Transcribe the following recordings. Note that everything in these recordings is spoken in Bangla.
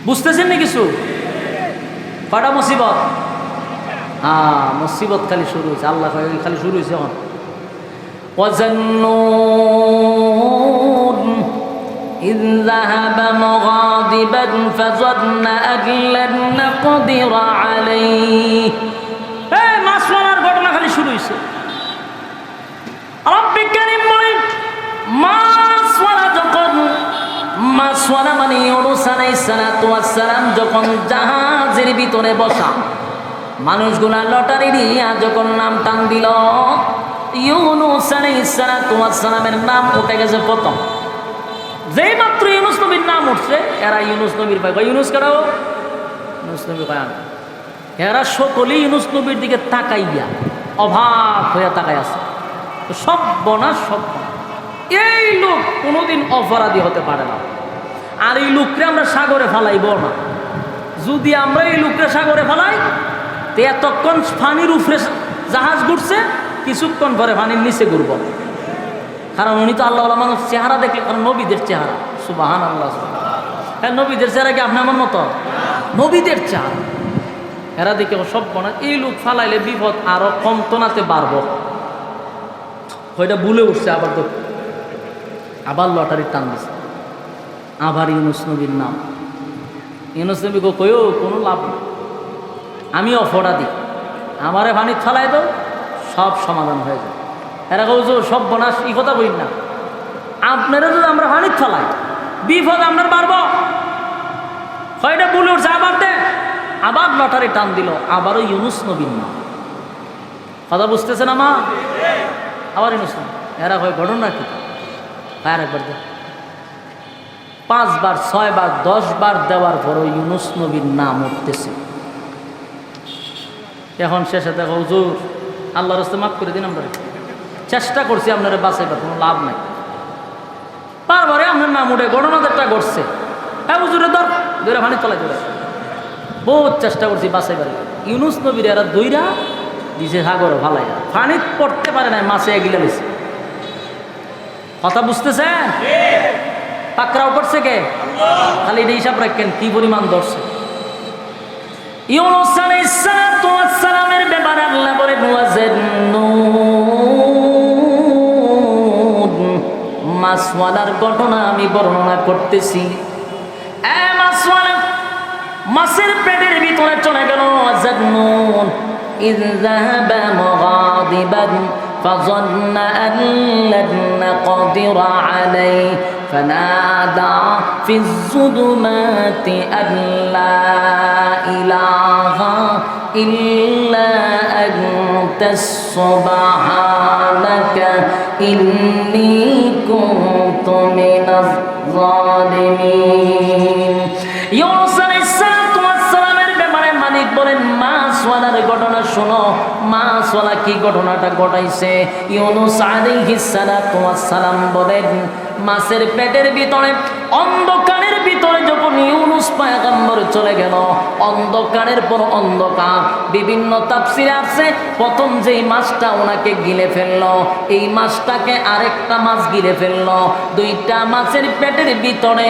বুঝতেছেন নি কিছু কটা মুসিবত হ্যাঁ মুসিবত খালি শুরু হয়েছে আল্লাহ কয় খালি শুরু হয়েছে এখন وظنون إذ ذهب مغاضبا فظن أن لن نقدر عليه এই মাছ মারার ঘটনা খালি শুরু হয়েছে রব্বি কারীম বলেন মাছ মারা যখন মাছ মারা মানে আলাইহিস সালাতু ওয়াস সালাম যখন জাহাজের ভিতরে বসা মানুষগুলা লটারি দিয়া যখন নাম টান দিল ইউনুস আলাইহিস সালাতু ওয়াস সালামের নাম উঠে গেছে প্রথম। যেই মাত্র ইউনুস নবীর নাম উঠছে এরা ইউনুস নবীর ভাই। কয়, ইউনুস কেন? ইউনুস নবী আমি। এরা সকলেই ইউনুস নবীর দিকে তাকাইয়া অভাব হইয়া তাকাই আছে। সব বনা সব। এই লোক কোনোদিন অপরাধী হতে পারে না। আর এই লোককে আমরা সাগরে ফালাইব না। যদি আমরা এই লোককে সাগরে ফালাই, তো এতক্ষণ ফানির উপরে জাহাজ ঘুরছে, কিছুক্ষণ পরে পানির নিচে ঘুরব। কারণ উনি তো আল্লাহ মানুষ চেহারা দেখলে, কারণ নবীদের চেহারা। সুবাহান আল্লাহ হ্যাঁ নবীদের চেহারা কি আপনি আমার মতো? নবীদের চেহারা। এরা দেখে সব বনা এই লোক ফালাইলে বিপদ আরও কমতনাতে বাড়ব। ওইটা ভুলে উঠছে আবার তো। আবার লটারির টান দিছে। আবার ইউনুস নবীর নাম। ইউনুস নবী গো কয়ও কোনো লাভ নেই। আমি অপরাধী। আমারে পানি ফালাই দাও, সব সমাধান হয়ে যায় এরা কৌ যে সব বনাস, ই কথা বই না। আপনারা যদি আমরা পানি ফালাই বিপদ আপনার পারব কয়টা বলে উঠছে, আবার দে। আবার লটারি টান দিল, আবারও ইউনুস নবীর নাম। কথা বুঝতেছে না মা? আবার ইউনুস। এরা কয়, ঘটনা কি? আর একবার দে পাঁচবার, ছয়বার, দশবার দেওয়ার পরও ইউনুস নবীর নাম উঠতেছে। এখন শেষে দেখো হুজুর আল্লাহ রস্তে মাফ করে দিন আমরা। চেষ্টা করছি আপনারা বাঁচাইবার, কোনো লাভ নাই। বারবারে আপনার নাম উঠে, গণনাদেরটা ঘটছে। হ্যাঁ হুজুরে ধর দৈরা ভানি তলায় ধরে। বহুত চেষ্টা করছি বাঁচাইবার। ইউনুস নবীর এরা দইরা দিছে সাগর ভালাই পানি পড়তে পারে না মাছে এগিলে লইছে কথা বুঝতেছে পাকড়াও করছে কে? খালি এটা হিসাব রাখেন কি পরিমাণ ধরছে। ইউনুস আলাইহিস আল্লাহ মাসওয়ালার ঘটনা আমি বর্ণনা করতেছি। মাছের পেটের ভিতরে চলে গেল فظن أن لن نقدر عليه فنادى في الظلمات أن لا إله إلا أنت سبحانك إني كنت من الظالمين ইউনুস আলাইহিস সালাতু ওয়াস সালামের ব্যাপারে মালিক বলেন মাছওয়ালার ঘটনা শোনো মাছওয়ালা কি ঘটনাটা ঘটাইছে? ইউনুস আলাইহিস সালাতু সালাম বলেন মাছের পেটের ভিতরে, অন্ধকারের ভিতরে যখন ইউনুস পায়গাম্বর চলে গেল, অন্ধকারের পর অন্ধকার, বিভিন্ন তাফসিরে আছে প্রথম যেই মাছটা ওনাকে গিলে ফেলল, এই মাছটাকে আরেকটা মাছ গিলে ফেলল। দুইটা মাছের পেটের ভিতরে,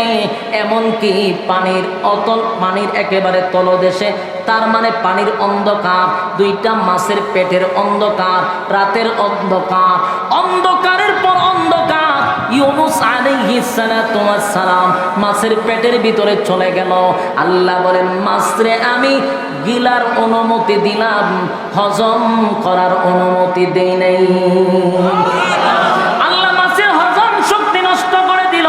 এমনকি পানির অতল, পানির একেবারে তলদেশে তার মানে পানির অন্ধকার, দুইটা মাছের পেটের অন্ধকার, রাতের অন্ধকার। অন্ধকারের পর অন্ধকার, ইউনুস সালাম মাছের পেটের ভিতরে চলে গেল। আল্লাহ বলেন, মাছরে আমি গিলার অনুমতি দিলাম, হজম করার অনুমতি দেই নাই। আল্লাহ মাছের হজম শক্তি নষ্ট করে দিল।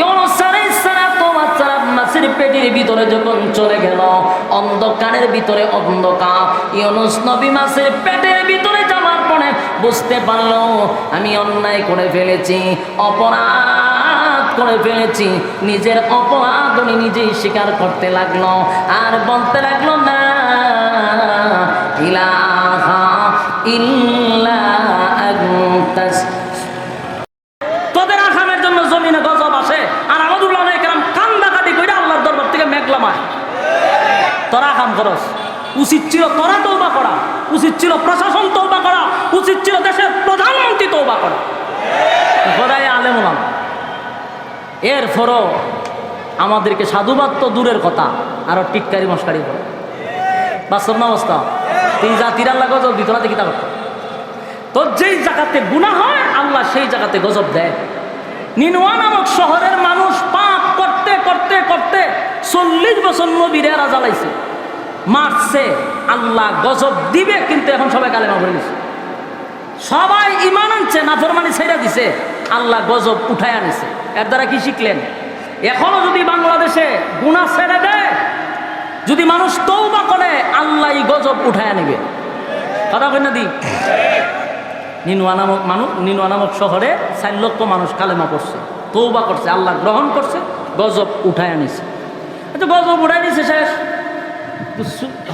ইউনুস আলাইহিস সালাম মাছের পেটের ভিতরে যখন চলে অন্ধকারের ভিতরে অন্ধকার। ইউনুস নবী মাছের পেটের ভিতরে যাওয়ার পরে বুঝতে পারল, আমি অন্যায় করে ফেলেছি, অপরাধ করে ফেলেছি। নিজের অপরাধ উনি নিজেই স্বীকার করতে লাগল। আর বলতে লাগল, না, ইলাহা ইল্লা আনতাস তোদের আসামের জন্য জমিনে গজব আসে আর আমাদের উলামায়ে কেরাম কান্দা কাটি কইরা আল্লাহর দরবার থেকে মেঘলামায় তোরা কাম করস উচিত ছিল তোরা তৌবা করা, উচিত ছিল প্রশাসন তৌবা করা, উচিত ছিল দেশের প্রধানমন্ত্রী তৌবা করা। খোদায় আলেম এরপরও আমাদেরকে সাধুবাদ তো দূরের কথা, আরও টিটকারি মস্কারি করে বাস্তব না অবস্থা? তিন জাতির আল্লাহ গজব না দেখি তা করতো। তো যেই জায়গাতে গুণা হয়, আল্লাহ সেই জায়গাতে গজব দেয়। নিনওয়া নামক শহরের মানুষ পাপ করতে করতে করতে চল্লিশ বছর নবীরে জ্বালাইছে মারছে, আল্লাহ গজব দিবে, কিন্তু এখন সবাই কালেমা ভরে গেছে সবাই ইমান আনছে, নাফরমানি ছেড়ে দিছে, আল্লাহ গজব উঠায় আনিছে। এর দ্বারা কি শিখলেন? এখনও যদি বাংলাদেশে গুণা ছেড়ে দেয়, যদি মানুষ তৌবা করে, আল্লাহ গজব উঠায় নেবে কথা কই না দি? নিনুয়া নামক মানুষ নিনুয়া নামক শহরে চার লক্ষ মানুষ কালেমা করছে তৌবা করছে, আল্লাহ গ্রহণ করছে, গজব উঠায় আনিছে। আচ্ছা গজব উঠায় নিছে শেষ।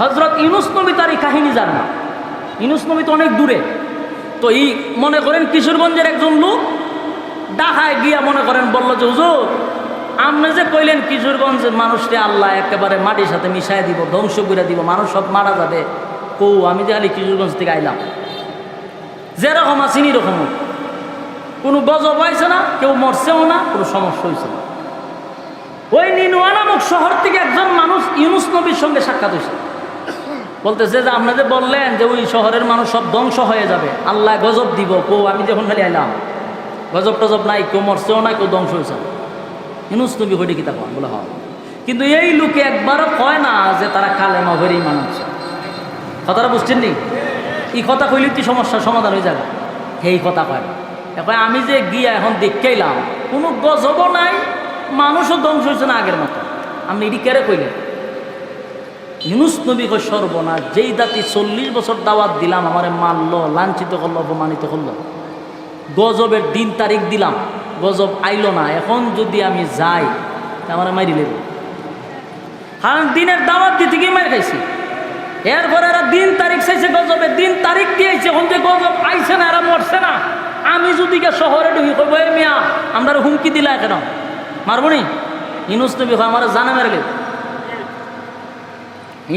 হজরত ইউনুস নবী তার এই কাহিনী জান। না ইউনুস নবী তো অনেক দূরে। তো এই মনে করেন কিশোরগঞ্জের একজন লোক ডাকায় গিয়া মনে করেন বলল যে, হুজুর, আপনি যে কইলেন কিশোরগঞ্জের মানুষকে আল্লাহ একেবারে মাটির সাথে মিশাই দিব, ধ্বংস করে দিব, মানুষ সব মারা যাবে। কৌ আমি যে খালি কিশোরগঞ্জ থেকে আইলাম। যেরকম আছি রকম কোনো গজব হয়েছে না, কেউ মরছেও না, কোনো সমস্যা হয়েছে না। শহর থেকে একজন মানুষ ইউনুস নবীর সঙ্গে সাক্ষাৎ হয়েছে। বলতেছে যে আপনি যে বললেন যে ওই শহরের মানুষ সব ধ্বংস হয়ে যাবে। আল্লাহ গজব দিব, কো, আমি যখন খালি আইলাম। গজব টজব নাই কেউ মরছেও না কেউ ধ্বংস হয়েছে। ইউনুস নবী হইলে কি তা বলে, হয়। কিন্তু এই লোকে একবারও কয় না যে তারা কালেমা ভরেই মানুষ কথাটা বুঝছেন নি? এই কথা কইলে কি সমস্যার সমাধান হয়ে যাবে? সেই কথা কয় এখন আমি যে গিয়া এখন দেখতে এলাম, কোনো গজবও নাই, মানুষও ধ্বংস হয়েছে না আগের মতো। আমি এটি কেড়ে কইলেন ইউনুস নবী কই সর্বনাশ, যেই দাতি চল্লিশ বছর দাওয়াত দিলাম, আমারে মারলো, লাঞ্ছিত করল, অপমানিত করল, গজবের দিন তারিখ দিলাম, গজব আইলো না, এখন যদি আমি যাই আমার মারি লেব। কারণ দিনের দাওয়াত দিতে গিয়ে মার খাইছি। এরপরে এরা দিন তারিখ চাইছে, গজবের দিন তারিখ দিয়েছে এখন যে গজব আইছে না, এরা মরছে না। আমি যদি শহরে ঢুকি কইব মিয়া আমরা হুমকি দিলা কেন? মারবনি ইনুস নবী হয় আমার জানা মেরে লেব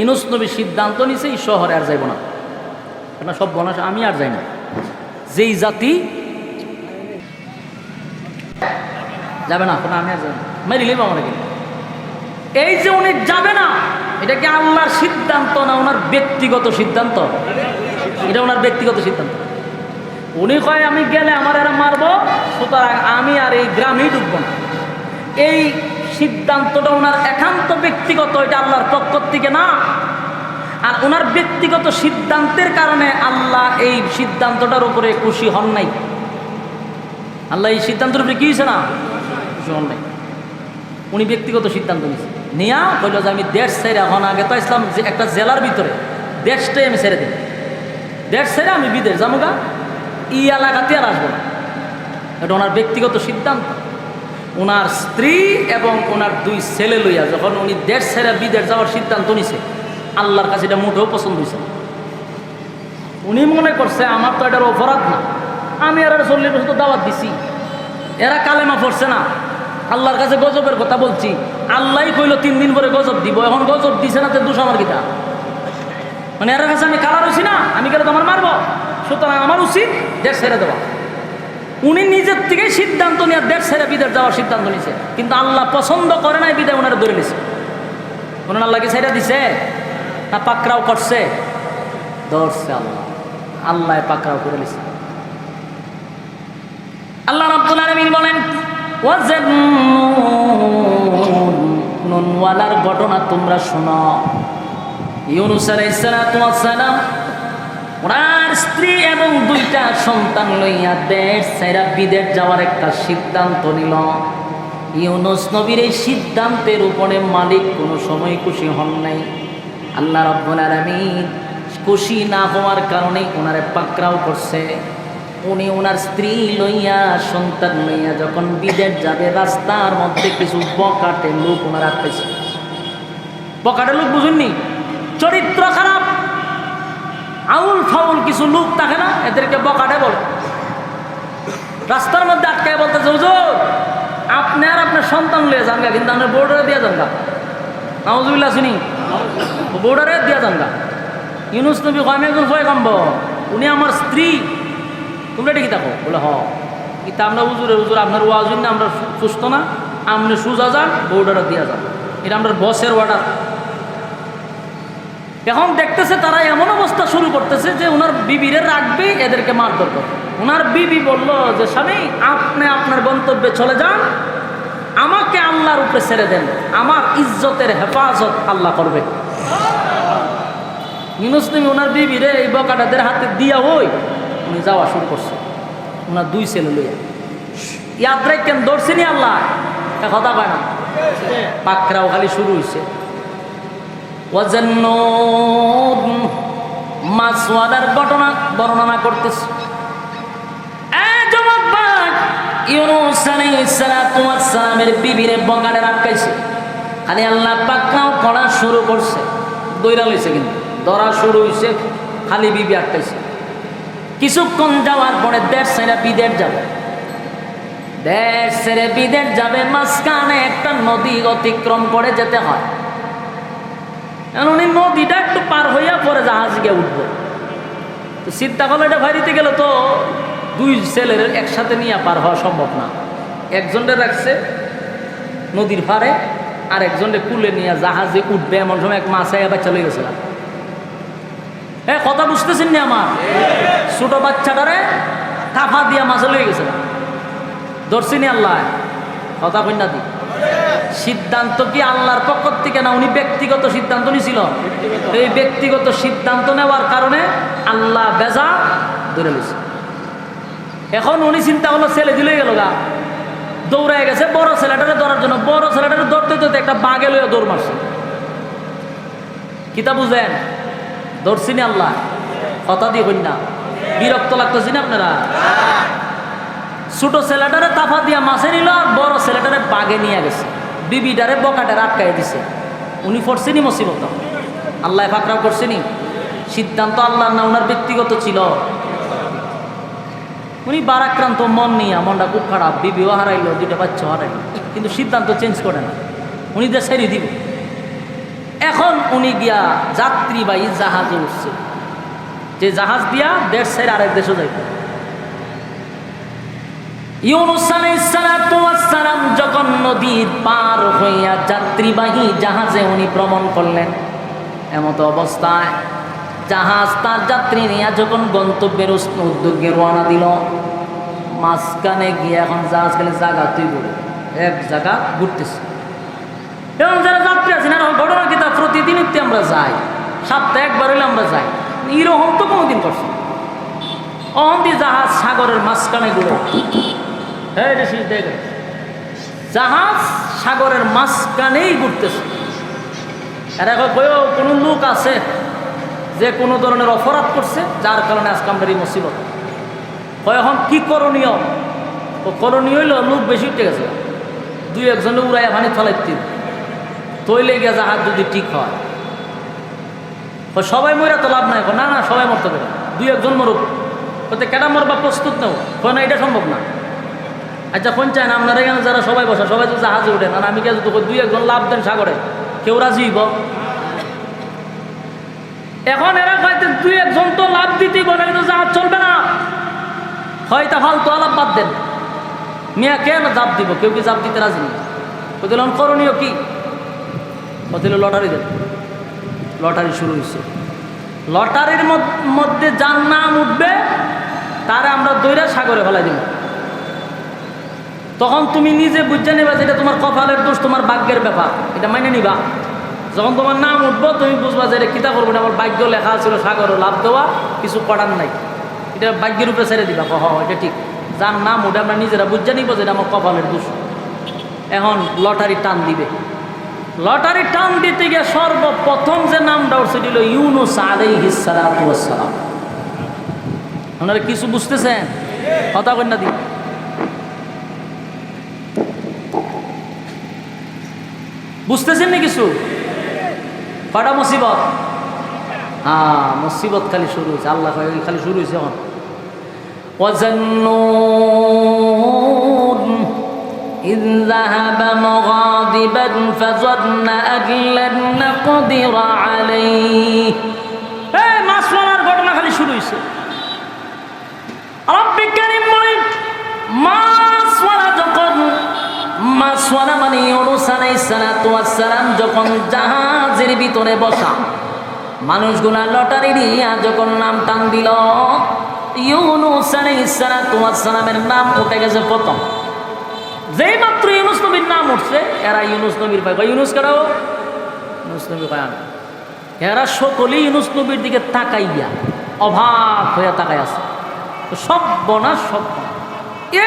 ইনুস নবী সিদ্ধান্ত নিছে, এই শহরে আর যাইব না। কেন সব বনাস, আমি আর যাই না। যেই জাতি যাবে না আমি আর যাই না। মেরে লিব আমার এই যে উনি যাবে না, এটা কি আল্লাহর সিদ্ধান্ত না ওনার ব্যক্তিগত সিদ্ধান্ত? এটা ওনার ব্যক্তিগত সিদ্ধান্ত। উনি কয়, আমি গেলে আমার এরা মারবো, সুতরাং আমি আর এই গ্রামেই ঢুকবো না। এই সিদ্ধান্তটা ওনার একান্ত ব্যক্তিগত, এটা আল্লাহর পক্ষ থেকে না। আর ওনার ব্যক্তিগত সিদ্ধান্তের কারণে আল্লাহ এই সিদ্ধান্তটার উপরে খুশি হন নাই। আল্লাহ এই সিদ্ধান্তের উপরে কি হয়েছে না? খুশি হন নাই। উনি ব্যক্তিগত সিদ্ধান্ত নিয়েছে। নিয়া বলল যে আমি দেশ ছেড়ে এখন আগে তো ইসলাম যে একটা জেলার ভিতরে দেশটাই আমি ছেড়ে দিই দেশ ছেড়ে আমি বিদেশ যাব গা। ই এলাকাতে আর আসব না। এটা ওনার ব্যক্তিগত সিদ্ধান্ত। ওনার স্ত্রী এবং ওনার দুই ছেলে লইয়া যখন উনি দেশ ছেড়ে বিদেশ যাওয়ার সিদ্ধান্ত নিছে, আল্লাহর কাছে এটা মোটেও পছন্দ হয়েছে উনি মনে করছে, আমার তো এটার অপরাধ না। আমি আর চল্লিশ বছর তো দাওয়াত দিছি। এরা কালেমা পড়ছে না। আল্লাহর কাছে গজবের কথা বলছি। আল্লাহই কইলো, তিন দিন পরে গজব দিব। এখন গজব দিছে না, তো দুশো আমার কিতা? মানে এর কাছে আমি কালার হইছি না, আমি গেলে তো আমার মারবো। সুতরাং আমার উচিত দেশ ছেড়ে দেওয়া। উনি নিজের থেকেই সিদ্ধান্ত নিয়ে দেশ ছেড়ে বিদেশ যাওয়ার সিদ্ধান্ত নিছে কিন্তু আল্লাহ পছন্দ করে নাই, বিদায় ওনারা ধরে নিছে। ওনার আল্লাহকে ছেড়ে দিছে না পাকরাও করছে। ধরছে আল্লাহ। আল্লাহ পাকরাও করে নিছে। আল্লাহ রাব্বুল আলামিন বলেন নুনওয়ালার ঘটনা তোমরা শোনো। ইউনুস ওয়াস সালাম ওনার স্ত্রী এবং দুইটা সন্তান লইয়া দেশ সাইরা বিদেশ যাওয়ার একটা সিদ্ধান্ত নিল। ইউনুস নবীর এই সিদ্ধান্তের উপরে মালিক কোনো সময় খুশি হন নাই। আল্লাহ রব্বুল আলামিন খুশি না হওয়ার কারণে ওনারে পাকরাও করছে। উনি ওনার স্ত্রী লইয়া, সন্তান লইয়া যখন বিদেশ যাবে, রাস্তার মধ্যে কিছু বকাটে লোক ওনারা পেয়েছে বকাটে লোক বুঝুননি? চরিত্র খারাপ। আউল ফাউল কিছু লোক থাকে না এদেরকে বকাটে বলে। রাস্তার মধ্যে আটকায় বলতেছে হুজুর আপনি আর আপনার সন্তান লিয়ে যান গা, কিন্তু আপনার বোর্ডারে দিয়ে যান গা। নাউজুবিল্লাহ শুনি বোর্ডারে দিয়ে যান গা। ইউনুস নবী কয় আমি একজন ভয় কাম্ব উনি আমার স্ত্রী। তোমরা দেখি? থাকো বলে হ কিন্তু আমরা হুজুরে হুজুর আপনার ওয়াজ না আমরা সুস্থ না আপনি সুজা যান বউডারা দিয়া যান। এটা আমরা বসের অর্ডার এখন দেখতেছে তারা এমন অবস্থা শুরু করতেছে যে ওনার বিবিরে রাখবে এদেরকে মারধর করে ওনার বিবি বলল যে, স্বামী, আপনি আপনার গন্তব্যে চলে যান। আমাকে আল্লাহর উপরে ছেড়ে দেন। আমার ইজ্জতের হেফাজত আল্লাহ করবে। নবী ওনার বিবিরে এই বকাটাদের হাতে দিয়া হই, উনি যাওয়া শুরু করছে। ওনার দুই ছেলে লইয়া। ইয়াত্রায় কেন দৌড়ছেনি আল্লাহ। কথা পায় না? পাকরাও খালি শুরু হয়েছে ওয়াজান্নুদ ঘটনা বর্ণনা করতেছে। বিবিরে খালি আল্লাহ করা শুরু করছে। কিন্তু শুরু খালি বিবি আটকাইছে। কিছুক্ষণ যাওয়ার পরে দেড় সেরা বিদের যাবে। দেশ ছেড়ে বিদেশ যাবে, মাঝখানে একটা নদী অতিক্রম করে যেতে হয়। এখন উনি নদীটা একটু পার হইয়া পরে জাহাজ গিয়ে উঠবো। তো চিন্তা করল এটা ভাইরিতে গেলে তো দুই ছেলের একসাথে নিয়ে পার হওয়া সম্ভব না। একজনটা রাখছে নদীর পারে আর একজনরে কুলে নিয়ে জাহাজে উঠবে। এমন সময় এক মাছ আইয়া বাচ্চা লই গেছিলাম হ্যাঁ কথা বুঝতেছেন নি আমার? ছোট বাচ্চাটারে টাফা দিয়া মাছে লই গেছিলাম ধরছিনি আল্লাহ, কথা কন্যা দি। সিদ্ধান্ত কি আল্লাহর পক্ষ থেকে না উনি ব্যক্তিগত সিদ্ধান্ত নিছিল? এই ব্যক্তিগত সিদ্ধান্ত নেওয়ার কারণে আল্লাহ বেজা ধরে নিছে। এখন উনি চিন্তা করল ছেলে দিলে গেল গা। দৌড়ায় গেছে বড় ছেলেটারে ধরার জন্য। বড় ছেলেটারে ধরতে ধরতে একটা বাঘে লইয়া দৌড় মারছে। কিতা বুঝেন? ধরছিনি আল্লাহ। কথা দিয়ে কন্যা বিরক্ত লাগতেছি না আপনারা? ছোট ছেলেটারে তাফা দিয়া মাছে নিল আর বড় ছেলেটারে বাগে নিয়ে গেছে। বিবিটারে বকাটারে আটকাই দিছে। উনি পড়ছেনি মুসিবত। আল্লাহ ফাকরাও করছেনি। সিদ্ধান্ত আল্লাহ না ওনার ব্যক্তিগত ছিল। উনি বারাক্রান্ত মন নিয়ে মনটা খুব খারাপ, বিবিও হারাইলো, দুইটা বাচ্চা হারাইলো। কিন্তু সিদ্ধান্ত চেঞ্জ করে না। উনি দিয়ে ছেড়ে দিব। এখন উনি গিয়া যাত্রীবাহী জাহাজে উঠছে। যে জাহাজ দিয়া দেশ ছেড়ে আরেক দেশে যাইবে। ইউনুস হইয়া যাত্রীবাহী জাহাজে উনি ভ্রমণ করলেন। এমত অবস্থায় জাহাজ তার যাত্রী নিয়ে যখন গন্তব্যের উদ্যোগে রওনা দিল, মাঝখানে গিয়ে এখন জাহাজ খালি জায়গা তুই বলে এক জায়গা ঘুরতেছে। এবং যারা যাত্রী আছেন আর ঘটনা কি? তা প্রতিদিনই তো আমরা যাই। সপ্তাহে একবার হইলে আমরা যাই। এরকম তো কোনোদিন করছি অহন্তি জাহাজ সাগরের মাঝখানে ঘুরে। হ্যাঁ দেখে জাহাজ সাগরের মাঝখানেই ঘুরতেছে। এখন কয়েও কোনো লোক আছে যে কোনো ধরনের অপরাধ করছে, যার কারণে আজকে আমরা এই মুসিবত। কয়, এখন কি করণীয়? ও করণীয় হইল লোক বেশি উঠে গেছে। দুই একজনে উড়াইয়া ভানি ফেলাইতে তৈলে গিয়ে জাহাজ যদি ঠিক হয়। সবাই মরে তো লাভ নাই। না না, সবাই মরতে পারে দুই একজন মরুক। কতে কেটা মরবা প্রস্তুত নেও? কয়, না, এটা সম্ভব না। আচ্ছা কোন চায় না আপনারা এখানে যারা সবাই বসে, সবাই তো জাহাজে উঠেন আর আমি কে যদি দুই একজন লাভ দেন সাগরে, কেউ রাজি হইব? এখন এরা কয়তে দুই একজন তো লাভ দিতেই বলে, কিন্তু জাহাজ চলবে না। হয় হয়তো ফালতু আলাপ বাদ দেন। মিয়া, কেন জাপ দিব? কেউ কি জাপ দিতে রাজি? নেই কতিল করণীয় কি? কতিল লটারি দেন। লটারি শুরু হয়েছে লটারির মধ্যে যার নাম উঠবে, তারে আমরা দৈরা সাগরে ফেলাই দিব। তখন তুমি নিজে বুঝে নিবা যে এটা তোমার কপালের দোষ, তোমার ভাগ্যের ব্যাপার। এটা মাইনে নিবা। যখন তোমার নাম উঠবো, তুমি বুঝবা যে এটা কিতা করব না, আমার ভাগ্য লেখা ছিল সাগরে লাভ দেওয়া, কিছু করার নাই। এটা ভাগ্যের উপরে ছেড়ে দিবা হ, এটা ঠিক। যার নাম উঠে আমরা নিজেরা বুঝে নিব যে এটা আমার কপালের দোষ। এখন লটারি টান দিবে। লটারি টান দিতে গিয়ে সর্বপ্রথম যে নামটা উঠছে দিল ইউনুস আলাইহিস সালাতু ওয়াস সালাম। আপনারা কিছু বুঝতেছেন? কথা কন্যা দিন। বুঝতেছেন না কিছু কটা মুসিবত হ্যাঁ মুসিবত খালি শুরু হয়েছে আল্লাহ কয় খালি শুরু হয়েছে এখন وزنون إذ ذهب مغاضبا فظن أن لن نقدر عليه এই মাছ মারার ঘটনা খালি শুরু হয়েছে আরব বিজ্ঞানী বলেন মাছ যখন মাসওয়ালা মানে আলাইহিস সালাতু ওয়াস সালাম যখন জাহাজের ভিতরে বসা, মানুষগুলা লটারি দিয়া যখন নাম টান দিল, ইউনুস আলাইহিস সালাতু ওয়াস সালামের নাম উঠে গেছে প্রথম। যেই মাত্র ইউনুস নবীর নাম উঠছে, এরা ইউনুস নবীর ভাই। ইউনুস কারাও ইউনুস নবী আমি। এরা সকলেই ইউনুস নবীর দিকে তাকাইয়া অভাব হইয়া তাকাই আছে। সব বনা সব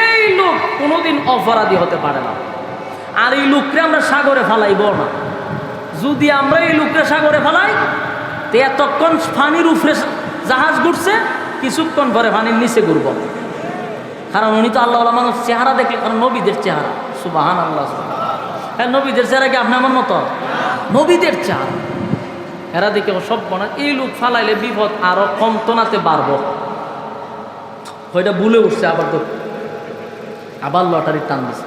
এই লোক কোনোদিন অপরাধী হতে পারে না। আর এই লোককে আমরা সাগরে ফালাইব না। যদি আমরা এই লোককে সাগরে ফালাই, তো এতক্ষণ ফানির উপরে জাহাজ ঘুরছে, কিছুক্ষণ পরে পানির নিচে ঘুরব। কারণ উনি তো আল্লাহ আল্লাহ মানুষ চেহারা দেখলে, কারণ নবীদের চেহারা। সুবাহান আল্লাহ হ্যাঁ নবীদের চেহারা কি আপনি আমার মতো? নবীদের চেহারা। এরা দেখে সব বনা এই লোক ফালাইলে বিপদ আরও কমতনাতে বাড়বো। ওইটা ভুলে উঠছে আবার তো। আবার লটারির টান দিছে।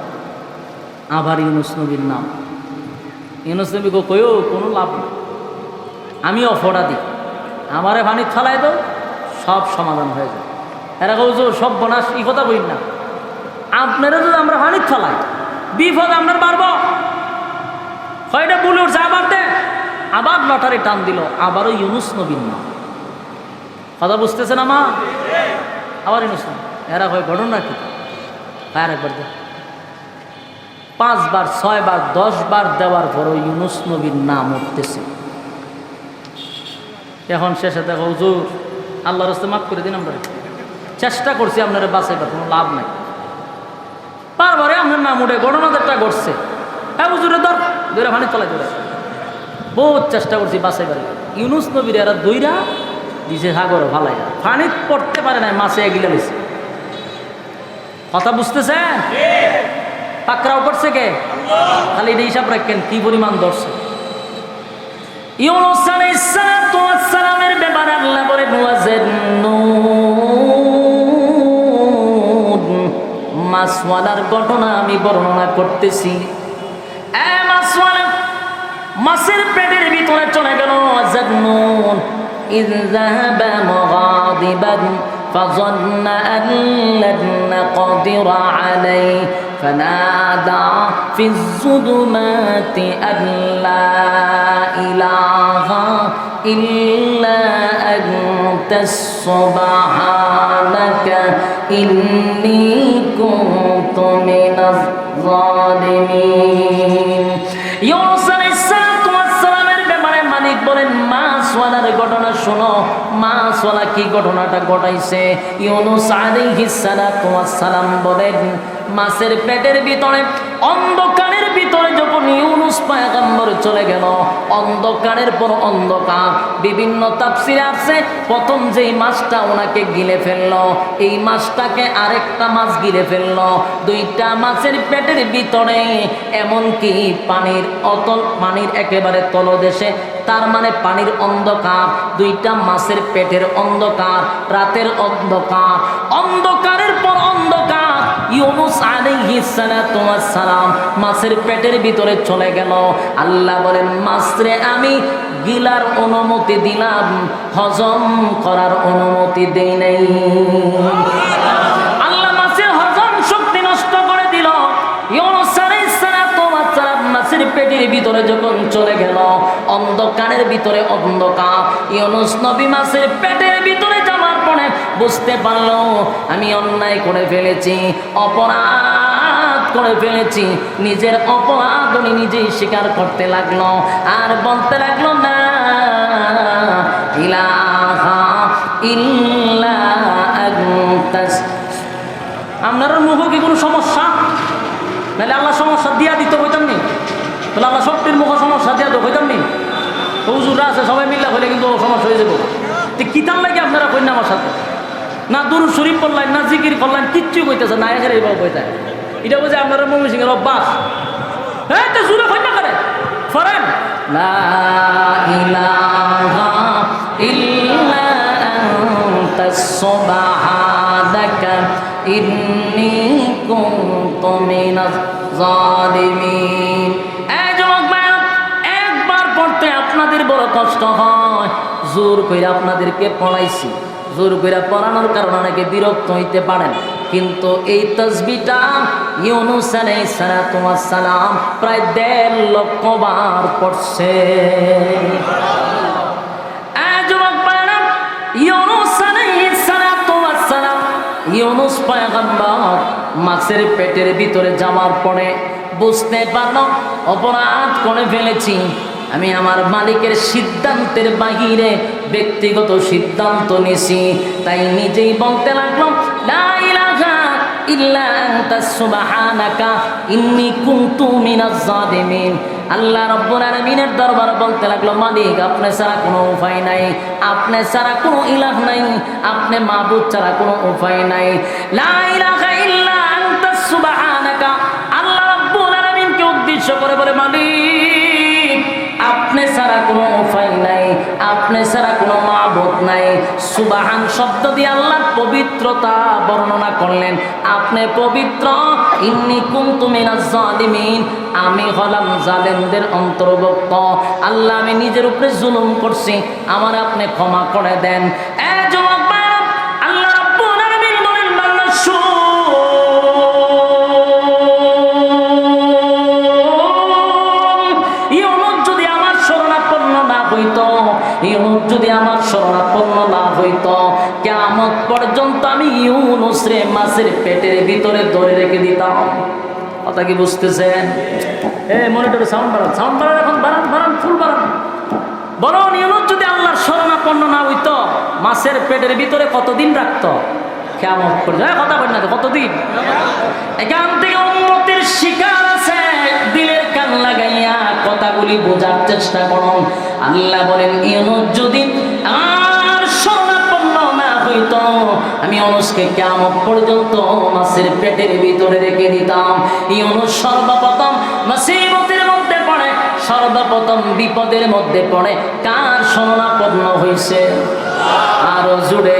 আবার ইউনুস নবীর নাম। ইউনুস নবী গো কয়ও কোনো লাভ নেই। আমি অপরাধী। আমারে ভানি ফালাই দাও, সব সমাধান হয়ে যায় এরা কৌ যে সব বনাস, ই কথা বই না। আপনারা যদি আমরা ভানি ফালাই বিপদ আপনার বাড়ব কয়টা বলে উঠছে, আবার দে। আবার লটারি টান দিল, আবারও ইউনুস নবীর নাম। কথা বুঝতেছে না মা? আবার ইউনুস। এরা হয় ঘটনা কি? আর একবার দে পাঁচবার, ছয়বার, দশবার দেওয়ার পরও ইউনুস নবীর নাম উঠতেছে। এখন শেষে দেখো, হুজুর আল্লাহ রস্তে মাফ করে দিন আমরা। চেষ্টা করছি আপনারা বাঁচাইবার, কোনো লাভ নাই। বারবারে আপনার নাম উঠে ঘটনাদেরটা ঘটছে। হ্যাঁ হুজুরে ধর দৈরা ভানি বহুত চেষ্টা করছি বাঁচাইবার। ইউনুস নবীর এরা দইরা দিছে সাগর ভালাই পানি পড়তে পারে না মাছে এগিলে লইছে কথা বুঝতেছে পাকড়াও করছে কে খালি এটা হিসাব রাখেন কি পরিমাণ ধরছে? ইউনুস আলাইহিস আল্লাহ বলে মাসওয়ালার ঘটনা আমি বর্ণনা করতেছি। মাছের পেটের ভিতরে চলে গেল فظن أن لن نقدر عليه. فنادى في الظلمات أن لا إله إلا أنت سبحانك. إني كنت من الظالمين. يوصل الصلاة والسلام بمعنى مالك بولن বলেন মাছওয়ালার ঘটনা শোনো। মাসওয়ালা কি ঘটনাটা ঘটাইছে? ইউনুস আলাইহিস সালাম বলেন মাছের পেটের ভিতরে অন্ধকারের পয়গম্বর চলে গেল। অন্ধকারের পর অন্ধকার। বিভিন্ন তাফসিরে আছে, প্রথম যেই মাছটা ওনাকে গিলে ফেলল, এই মাছটাকে আরেকটা মাছ গিলে ফেলল। দুইটা মাছের পেটের ভিতরে এমনকি পানির অতল, পানির একেবারে তলদেশে, তার মানে পানির অন্ধকার। দুইটা মাছের পেটের অন্ধকার, রাতের অন্ধকার। অন্ধকারের পর অন্ধকার। ইউনুস সালাম মাছের পেটের ভিতরে চলে গেল। আল্লাহ বলেন, মাছরে আমি গিলার অনুমতি দিলাম, হজম করার অনুমতি দেই নাই। আল্লাহ মাছের হজম শক্তি নষ্ট করে দিল। ইউনুস মাছের পেটের ভিতরে যখন চলে গেল, অন্ধকারের ভিতরে অন্ধকার। ইউনুস নবী মাছের পেটের ভিতরে বুঝতে পারল, আমি অন্যায় করে ফেলেছি, অপরাধ করে ফেলেছি, নিজের অপরাধ উনি নিজেই স্বীকার করতে লাগল, আর বলতে লাগল, না ইল্লা আপনার মুখে কি কোনো সমস্যা? নাহলে আল্লাহ সমস্যা দিয়া দিতে হইতাম নি। তাহলে আল্লাহ শক্তির মুখে সমস্যা দিয়া তো হইতাম নি। তো হুজুররা আছে, সবাই মিল্লা হইলে কিন্তু সমস্যা হয়ে যাব কিতাম লাগে আপনারা কইন আমার সাথে? না দুরু শরীফ করলেন না জিকির করলেন কিচ্ছু কইতেছে না এখানে এইভাবে কইতে এটা বুঝে আপনারা মমি সিং এর অভ্যাস। হ্যাঁ তো কই না করে? ফরেন। একবার পড়তে আপনাদের বড় কষ্ট হয়। জোর করে আপনাদেরকে পড়াইছি। জোর করে পড়ানোর কারণে অনেকে বিরক্ত হইতে পারেন। কিন্তু এই তসবিটা ইউনুস সালাম প্রায় দেড় লক্ষ বার পড়ছে। মাছের পেটের ভিতরে যাওয়ার পরে বুঝতে পারল, অপরাধ করে ফেলেছি। আমি আমার মালিকের সিদ্ধান্তের বাহিরে ব্যক্তিগত সিদ্ধান্ত নিছি তাই নিজেই বলতে লাগল বলতে লাগল, মালিক ছাড়া কোনো উপায় নাই, আপনি ছাড়া নাই, আপনি ছাড়া উপায় নাই। আল্লাহ উদ্দেশ্য করে বলে, মালিক সুবাহান শব্দ দিয়ে আল্লাহ পবিত্রতা বর্ণনা করলেন। আপনি পবিত্র? ইন্নি জালিমিন। আমি হলাম জালেমদের অন্তর্ভুক্ত। আল্লাহ, আমি নিজের উপরে জুলুম করছি। আমার আপনি ক্ষমা করে দেন। এ ইউনুস রে মাছের পেটের ভিতরে ধরে রেখে দিতাম। কথা কি বুঝতেছেন? এ, মনিটরে সাউন্ড বাড়ান সাউন্ড বাড়ান এখন, বাড়ান বাড়ান ফুল বাড়ান। বলুন ইউনুস যদি আল্লাহর শরণাপন্ন না হইত, মাছের পেটের ভিতরে কতদিন রাখতো? কেমন পর্যন্ত। কথা বলেন না কতদিন? এখান থেকে উন্নতির শিকার আছে, দিলের কান লাগাইয়া কথাগুলি বোঝার চেষ্টা করুন। আল্লাহ বলেন, ইউনুস যদি আর হইতো আমি অনুষকে কেমন পর্যন্ত মাছের পেটের ভিতরে রেখে দিতাম। ইউনুস সর্বপ্রথম মাসিবতের মধ্যে পড়ে, সর্বপ্রথম বিপদের মধ্যে পড়ে। কার শরণাপন্ন হয়েছে আরও জুড়ে